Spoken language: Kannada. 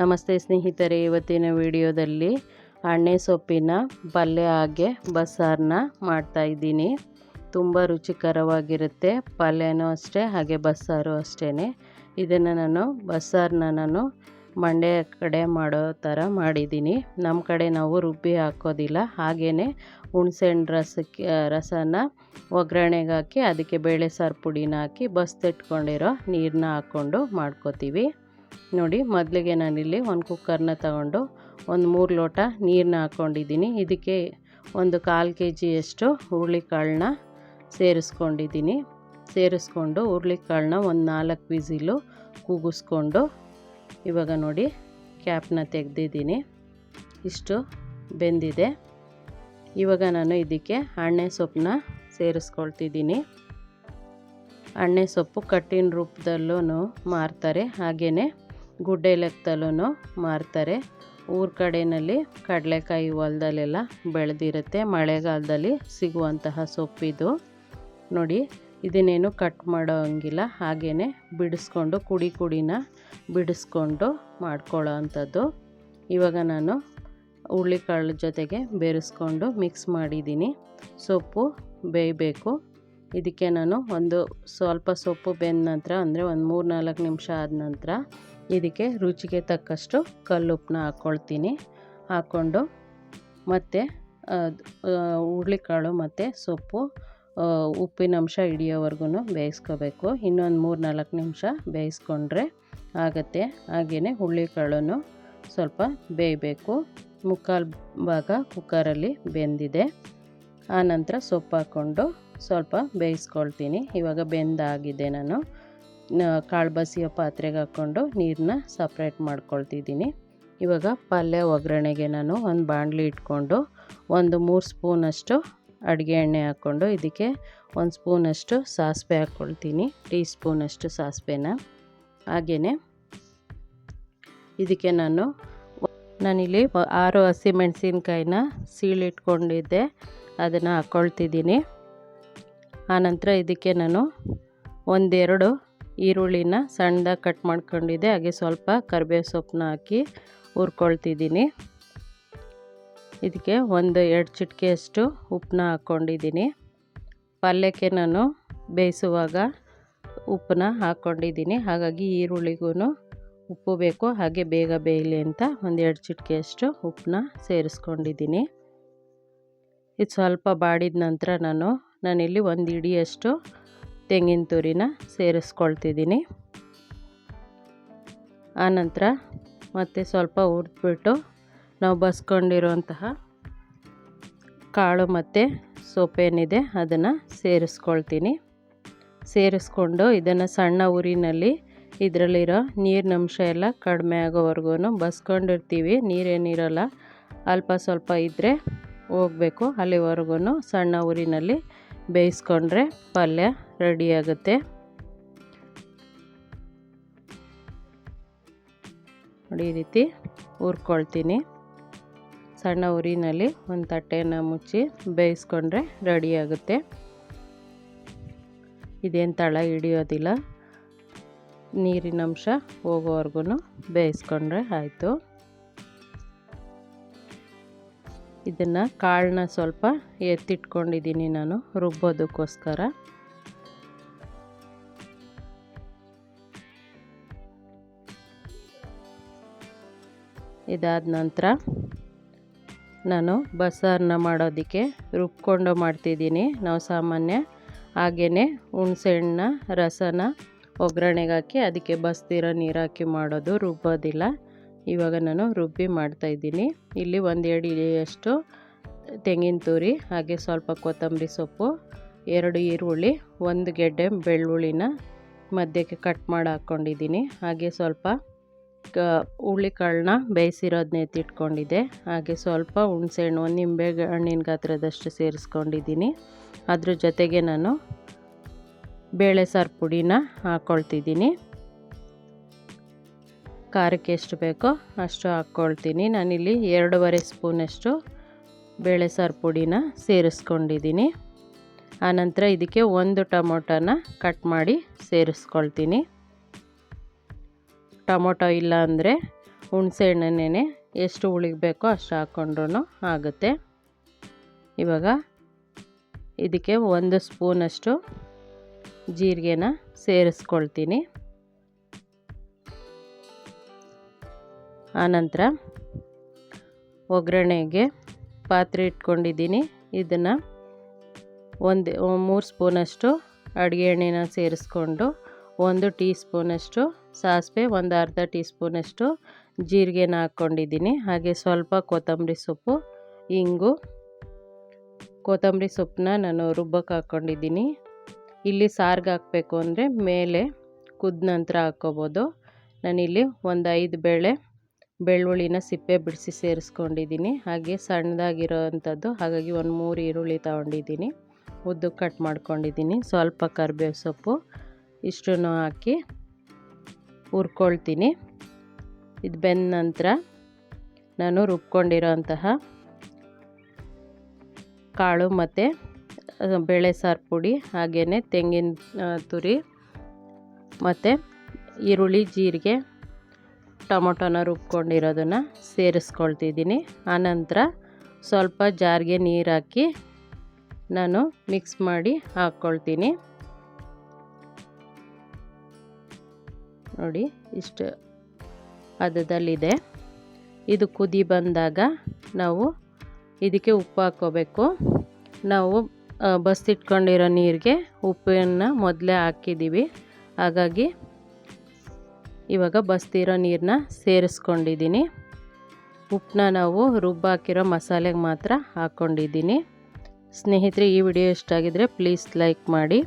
ನಮಸ್ತೆ ಸ್ನೇಹಿತರೆ, ಇವತ್ತಿನ ವಿಡಿಯೋದಲ್ಲಿ ಅಣ್ಣೆ ಸೊಪ್ಪಿನ ಪಲ್ಯ ಹಾಗೆ ಬಸ್ಸಾರನ್ನ ಮಾಡ್ತಾಯಿದ್ದೀನಿ ತುಂಬ ರುಚಿಕರವಾಗಿರುತ್ತೆ. ಪಲ್ಯನೂ ಅಷ್ಟೇ, ಹಾಗೆ ಬಸ್ಸಾರು ಅಷ್ಟೇ ಇದನ್ನು ನಾನು ಬಸ್ಸಾರನ್ನ ನಾನು ಮಂಡ್ಯ ಕಡೆ ಮಾಡೋ ಥರ ಮಾಡಿದ್ದೀನಿ. ನಮ್ಮ ಕಡೆ ನಾವು ರುಬ್ಬಿ ಹಾಕೋದಿಲ್ಲ. ಹಾಗೆಯೇ ಹುಣ್ಸೆಹಣ್ಣು ರಸಕ್ಕೆ, ರಸನ ಒಗ್ಗರಣೆಗೆ ಹಾಕಿ, ಅದಕ್ಕೆ ಬೇಳೆ ಸಾರು ಪುಡಿನ ಹಾಕಿ ಬಸ್ತಿಟ್ಕೊಂಡಿರೋ ನೀರನ್ನ ಹಾಕ್ಕೊಂಡು ಮಾಡ್ಕೋತೀವಿ. ನೋಡಿ, ಮೊದಲಿಗೆ ನಾನಿಲ್ಲಿ ಒಂದು ಕುಕ್ಕರ್ನ ತಗೊಂಡು ಒಂದು ಮೂರು ಲೋಟ ನೀರನ್ನ ಹಾಕ್ಕೊಂಡಿದ್ದೀನಿ ಇದಕ್ಕೆ ಒಂದು ಕಾಲು ಕೆ ಜಿಯಷ್ಟು ಹುರುಳಿಕಾಳನ್ನ ಸೇರಿಸ್ಕೊಂಡಿದ್ದೀನಿ. ಸೇರಿಸ್ಕೊಂಡು ಹುರುಳಿಕಾಳನ್ನ ಒಂದು ನಾಲ್ಕು ವಿಸಿಲು ಕೂಗಿಸ್ಕೊಂಡು ಇವಾಗ ನೋಡಿ ಕ್ಯಾಪ್ನ ತೆಗೆದಿದ್ದೀನಿ. ಇಷ್ಟು ಬೆಂದಿದೆ. ಇವಾಗ ನಾನು ಇದಕ್ಕೆ ಅಣ್ಣೆ ಸೊಪ್ಪನ್ನ ಸೇರಿಸ್ಕೊಳ್ತಿದ್ದೀನಿ. ಅಣ್ಣೆ ಸೊಪ್ಪು ಕಟ್ಟಿನ ರೂಪದಲ್ಲೂ ಮಾರ್ತಾರೆ ಹಾಗೆಯೇ ಗುಡ್ಡೆ ಲೆಕ್ಕದಲ್ಲೂ ಮಾರ್ತಾರೆ. ಊರ ಕಡೆಯಲ್ಲಿ ಕಡಲೆಕಾಯಿ ಹೊಲದಲ್ಲೆಲ್ಲ ಬೆಳೆದಿರುತ್ತೆ. ಮಳೆಗಾಲದಲ್ಲಿ ಸಿಗುವಂತಹ ಸೊಪ್ಪಿದು. ನೋಡಿ, ಇದನ್ನೇನು ಕಟ್ ಮಾಡೋ ಹಂಗಿಲ್ಲ. ಹಾಗೆಯೇ ಬಿಡಿಸ್ಕೊಂಡು, ಕುಡಿ ಕುಡಿನ ಬಿಡಿಸ್ಕೊಂಡು ಮಾಡ್ಕೊಳ್ಳೋ ಅಂಥದ್ದು. ಇವಾಗ ನಾನು ಹುರುಳಿಕಾಳು ಜೊತೆಗೆ ಬೆರೆಸ್ಕೊಂಡು ಮಿಕ್ಸ್ ಮಾಡಿದ್ದೀನಿ. ಸೊಪ್ಪು ಬೇಯಬೇಕು. ಇದಕ್ಕೆ ನಾನು ಒಂದು ಸ್ವಲ್ಪ ಸೊಪ್ಪು ಬೆಂದ ನಂತರ, ಅಂದರೆ ಒಂದು ಮೂರು ನಾಲ್ಕು ನಿಮಿಷ ಆದ ನಂತರ ಇದಕ್ಕೆ ರುಚಿಗೆ ತಕ್ಕಷ್ಟು ಕಲ್ಲುಪ್ಪನ್ನ ಹಾಕ್ಕೊಳ್ತೀನಿ ಹಾಕ್ಕೊಂಡು ಮತ್ತು ಹುರುಳಿಕಾಳು ಮತ್ತು ಸೊಪ್ಪು ಉಪ್ಪಿನಂಶ ಹಿಡಿಯೋವರೆಗೂ ಬೇಯಿಸ್ಕೋಬೇಕು. ಇನ್ನೊಂದು ಮೂರು ನಾಲ್ಕು ನಿಮಿಷ ಬೇಯಿಸ್ಕೊಂಡ್ರೆ ಆಗುತ್ತೆ. ಹಾಗೆಯೇ ಹುರುಳಿಕಾಳನ್ನು ಸ್ವಲ್ಪ ಬೇಯಬೇಕು. ಮುಕ್ಕಾಲು ಭಾಗ ಕುಕ್ಕರಲ್ಲಿ ಬೆಂದಿದೆ. ಆನಂತರ ಸೊಪ್ಪು ಹಾಕ್ಕೊಂಡು ಸ್ವಲ್ಪ ಬೇಯಿಸ್ಕೊಳ್ತೀನಿ. ಇವಾಗ ಬೆಂದಾಗಿದೆ ನಾನು. ಕಾಳು ಬಸಿಯ ಪಾತ್ರೆಗೆ ಹಾಕ್ಕೊಂಡು ನೀರನ್ನ ಸಪ್ರೇಟ್ ಮಾಡ್ಕೊಳ್ತಿದ್ದೀನಿ. ಇವಾಗ ಪಲ್ಯ ಒಗ್ಗರಣೆಗೆ ನಾನು ಒಂದು ಬಾಣಲಿ ಇಟ್ಕೊಂಡು ಒಂದು ಮೂರು ಸ್ಪೂನಷ್ಟು ಅಡುಗೆ ಎಣ್ಣೆ ಹಾಕ್ಕೊಂಡು ಇದಕ್ಕೆ ಒಂದು ಸ್ಪೂನಷ್ಟು ಸಾಸಿವೆ ಹಾಕ್ಕೊಳ್ತೀನಿ, ಟೀ ಸ್ಪೂನಷ್ಟು ಸಾಸಿವೆನ. ಹಾಗೆಯೇ ಇದಕ್ಕೆ ನಾನು ನಾನಿಲ್ಲಿ ಆರು ಹಸಿಮೆಣಸಿನ್ಕಾಯಿನ ಸೀಳಿಟ್ಕೊಂಡಿದ್ದೆ, ಅದನ್ನು ಹಾಕ್ಕೊಳ್ತಿದ್ದೀನಿ. ಆನಂತರ ಇದಕ್ಕೆ ನಾನು ಒಂದೆರಡು ಈರುಳ್ಳಿನ ಸಣ್ಣದಾಗಿ ಕಟ್ ಮಾಡ್ಕೊಂಡಿದ್ದೆ, ಹಾಗೆ ಸ್ವಲ್ಪ ಕರಿಬೇವು ಸೊಪ್ಪನ್ನ ಹಾಕಿ ಹುರ್ಕೊಳ್ತಿದ್ದೀನಿ. ಇದಕ್ಕೆ ಒಂದು ಎರಡು ಚಿಟಿಕೆಯಷ್ಟು ಉಪ್ಪನ್ನ ಹಾಕ್ಕೊಂಡಿದ್ದೀನಿ. ಪಲ್ಯಕ್ಕೆ ನಾನು ಬೇಯಿಸುವಾಗ ಉಪ್ಪನ್ನ ಹಾಕ್ಕೊಂಡಿದ್ದೀನಿ. ಹಾಗಾಗಿ ಈರುಳ್ಳಿಗೂ ಉಪ್ಪು ಬೇಕು, ಹಾಗೆ ಬೇಗ ಬೇಯಲಿ ಅಂತ ಒಂದು ಎರಡು ಚಿಟಿಕೆಯಷ್ಟು ಉಪ್ಪನ್ನ ಸೇರಿಸ್ಕೊಂಡಿದ್ದೀನಿ. ಇದು ಸ್ವಲ್ಪ ಬಾಡಿದ ನಂತರ ನಾನು, ನಾನಿಲ್ಲಿ ಒಂದು ಇಡಿಯಷ್ಟು ತೆಂಗಿನ ತುರಿನ ಸೇರಿಸ್ಕೊಳ್ತಿದ್ದೀನಿ. ಆನಂತರ ಮತ್ತೆ ಸ್ವಲ್ಪ ಹುರಿದ್ಬಿಟ್ಟು ನಾವು ಬಸ್ಕೊಂಡಿರುವಂತಹ ಕಾಳು ಮತ್ತು ಸೊಪ್ಪೇನಿದೆ ಅದನ್ನು ಸೇರಿಸ್ಕೊಳ್ತೀನಿ. ಸೇರಿಸ್ಕೊಂಡು ಇದನ್ನು ಸಣ್ಣ ಉರಿನಲ್ಲಿ ಇದರಲ್ಲಿರೋ ನೀರಿನ ಅಂಶ ಎಲ್ಲ ಕಡಿಮೆ ಆಗೋವರೆಗೂ ಬಸ್ಕೊಂಡಿರ್ತೀವಿ. ನೀರೇನಿರಲ್ಲ, ಅಲ್ಪ ಸ್ವಲ್ಪ ಇದ್ದರೆ ಹೋಗಬೇಕು. ಅಲ್ಲಿವರೆಗೂ ಸಣ್ಣ ಉರಿನಲ್ಲಿ ಬೇಯಿಸ್ಕೊಂಡ್ರೆ ಪಲ್ಯ ರೆಡಿಯಾಗುತ್ತೆ ನೋಡಿ ಈ ರೀತಿ ಹುರ್ಕೊಳ್ತೀನಿ. ಸಣ್ಣ ಉರಿನಲ್ಲಿ ಒಂದು ತಟ್ಟೆಯನ್ನು ಮುಚ್ಚಿ ಬೇಯಿಸ್ಕೊಂಡ್ರೆ ರೆಡಿಯಾಗುತ್ತೆ ಇದೇನು ತಳ ಹಿಡಿಯೋದಿಲ್ಲ. ನೀರಿನಂಶ ಹೋಗೋವರೆಗೂ ಬೇಯಿಸ್ಕೊಂಡ್ರೆ ಆಯಿತು. ಇದನ್ನು ಕಾಳನ್ನ ಸ್ವಲ್ಪ ಎತ್ತಿಟ್ಕೊಂಡಿದ್ದೀನಿ ನಾನು ರುಬ್ಬೋದಕ್ಕೋಸ್ಕರ. ಇದಾದ ನಂತರ ನಾನು ಬಸ್ಸಾರನ್ನ ಮಾಡೋದಕ್ಕೆ ರುಬ್ಕೊಂಡು ಮಾಡ್ತಿದ್ದೀನಿ. ನಾವು ಸಾಮಾನ್ಯ ಹಾಗೆಯೇ ಹುಣ್ಸೆಹಣ್ಣ, ರಸನ, ಒಗ್ಗರಣೆಗೆ ಹಾಕಿ ಅದಕ್ಕೆ ಬಸ್ದಿರೋ ನೀರು ಹಾಕಿ ಮಾಡೋದು ರುಬ್ಬೋದಿಲ್ಲ. ಇವಾಗ ನಾನು ರುಬ್ಬಿ ಮಾಡ್ತಾಯಿದ್ದೀನಿ ಇಲ್ಲಿ ಒಂದು ಎರಡು ಇಳಿಯಷ್ಟು ತೆಂಗಿನ ತುರಿ, ಹಾಗೆ ಸ್ವಲ್ಪ ಕೊತ್ತಂಬರಿ ಸೊಪ್ಪು, ಎರಡು ಈರುಳ್ಳಿ, ಒಂದು ಗೆಡ್ಡೆ ಬೆಳ್ಳುಳ್ಳಿನ ಮಧ್ಯಕ್ಕೆ ಕಟ್ ಮಾಡಿ ಹಾಕ್ಕೊಂಡಿದ್ದೀನಿ. ಹಾಗೆ ಸ್ವಲ್ಪ ಕ ಹುಳಿಕಾಳನ್ನ ಬೇಯಿಸಿರೋದನ್ನ ಎತ್ತಿಟ್ಕೊಂಡಿದ್ದೆ. ಹಾಗೆ ಸ್ವಲ್ಪ ಹುಣಸೆಹಣ್ಣು ನಿಂಬೆ ಹಣ್ಣಿನ ಗಾತ್ರದಷ್ಟು ಸೇರಿಸ್ಕೊಂಡಿದ್ದೀನಿ. ಅದ್ರ ಜೊತೆಗೆ ನಾನು ಬೇಳೆ ಸಾರು ಪುಡಿನ ಹಾಕ್ಕೊಳ್ತಿದ್ದೀನಿ ಖಾರಕ್ಕೆ ಎಷ್ಟು ಬೇಕೋ ಅಷ್ಟು ಹಾಕ್ಕೊಳ್ತೀನಿ ನಾನಿಲ್ಲಿ ಎರಡೂವರೆ ಸ್ಪೂನಷ್ಟು ಬೇಳೆ ಸಾರು ಪುಡಿನ ಸೇರಿಸ್ಕೊಂಡಿದ್ದೀನಿ. ಆನಂತರ ಇದಕ್ಕೆ ಒಂದು ಟೊಮೊಟೊನ ಕಟ್ ಮಾಡಿ ಸೇರಿಸ್ಕೊಳ್ತೀನಿ. ಟೊಮೊಟೊ ಇಲ್ಲ ಅಂದರೆ ಹುಣಸೆ ಹಣ್ಣನ್ನೇ ಎಷ್ಟು ಉಳಿಬೇಕೋ ಅಷ್ಟು ಹಾಕ್ಕೊಂಡ್ರೂ ಆಗುತ್ತೆ. ಇವಾಗ ಇದಕ್ಕೆ ಒಂದು ಸ್ಪೂನಷ್ಟು ಜೀರಿಗೆನ ಸೇರಿಸ್ಕೊಳ್ತೀನಿ. ಆನಂತರ ಒಗ್ಗರಣೆಗೆ ಪಾತ್ರೆ ಇಟ್ಕೊಂಡಿದ್ದೀನಿ. ಇದನ್ನು ಒಂದು, ಮೂರು ಸ್ಪೂನಷ್ಟು ಅಡುಗೆ ಎಣ್ಣೆನ ಸೇರಿಸ್ಕೊಂಡು ಒಂದು ಟೀ ಸ್ಪೂನಷ್ಟು ಸಾಸಿವೆ, ಒಂದು ಅರ್ಧ ಟೀ ಸ್ಪೂನಷ್ಟು ಜೀರಿಗೆನ ಹಾಕ್ಕೊಂಡಿದ್ದೀನಿ. ಹಾಗೆ ಸ್ವಲ್ಪ ಕೊತ್ತಂಬರಿ ಸೊಪ್ಪು, ಇಂಗು, ಕೊತ್ತಂಬರಿ ಸೊಪ್ಪನ್ನ ನಾನು ರುಬ್ಬಕ್ಕೆ ಹಾಕ್ಕೊಂಡಿದ್ದೀನಿ. ಇಲ್ಲಿ ಸಾರ್ಗೆ ಹಾಕಬೇಕು ಅಂದರೆ ಮೇಲೆ ಕುದ್ದ ನಂತರ ಹಾಕ್ಕೋಬೋದು. ನಾನಿಲ್ಲಿ ಒಂದು ಐದು ಬೇಳೆ ಬೆಳ್ಳುಳ್ಳಿನ ಸಿಪ್ಪೆ ಬಿಡಿಸಿ ಸೇರಿಸ್ಕೊಂಡಿದ್ದೀನಿ. ಹಾಗೆ ಸಣ್ಣದಾಗಿರೋ ಅಂಥದ್ದು ಹಾಗಾಗಿ ಒಂದು ಮೂರು ಈರುಳ್ಳಿ ತಗೊಂಡಿದ್ದೀನಿ. ಉದ್ದು ಕಟ್ ಮಾಡ್ಕೊಂಡಿದ್ದೀನಿ. ಸ್ವಲ್ಪ ಕರಿಬೇವು ಸೊಪ್ಪು. ಇಷ್ಟನ್ನು ಹಾಕಿ ಹುರ್ಕೊಳ್ತೀನಿ. ಇದು ಬೆಂದ ನಂತರ ನಾನು ರುಬ್ಕೊಂಡಿರೋ ಅಂತಹ ಕಾಳು ಮತ್ತು ಬೇಳೆ ಸಾರು ಪುಡಿ ಹಾಗೇ ತೆಂಗಿನ ತುರಿ ಮತ್ತು ಈರುಳ್ಳಿ, ಜೀರಿಗೆ, ಟೊಮೊಟೊನ ರುಬ್ಕೊಂಡಿರೋದನ್ನು ಸೇರಿಸ್ಕೊಳ್ತಿದ್ದೀನಿ. ಆನಂತರ ಸ್ವಲ್ಪ ಜಾರಿಗೆ ನೀರು ಹಾಕಿ ನಾನು ಮಿಕ್ಸ್ ಮಾಡಿ ಹಾಕ್ಕೊಳ್ತೀನಿ ನೋಡಿ, ಇಷ್ಟು ಹದದಲ್ಲಿದೆ ಇದು ಕುದಿ ಬಂದಾಗ ನಾವು ಇದಕ್ಕೆ ಉಪ್ಪು ಹಾಕ್ಕೋಬೇಕು. ನಾವು ಬಸ್ತಿಟ್ಕೊಂಡಿರೋ ನೀರಿಗೆ ಉಪ್ಪನ್ನು ಮೊದಲೇ ಹಾಕಿದ್ದೀವಿ. ಹಾಗಾಗಿ ಇವಾಗ ಬಸ್ತಿರೋ ನೀರನ್ನ ಸೇರಿಸ್ಕೊಂಡಿದ್ದೀನಿ. ಉಪ್ಪನ್ನ ನಾವು ರುಬ್ಬಾಕಿರೋ ಮಸಾಲೆಗೆ ಮಾತ್ರ ಹಾಕ್ಕೊಂಡಿದ್ದೀನಿ. ಸ್ನೇಹಿತರೆ, ಈ ವಿಡಿಯೋ ಇಷ್ಟ ಆಗಿದರೆ ಪ್ಲೀಸ್ ಲೈಕ್ ಮಾಡಿ.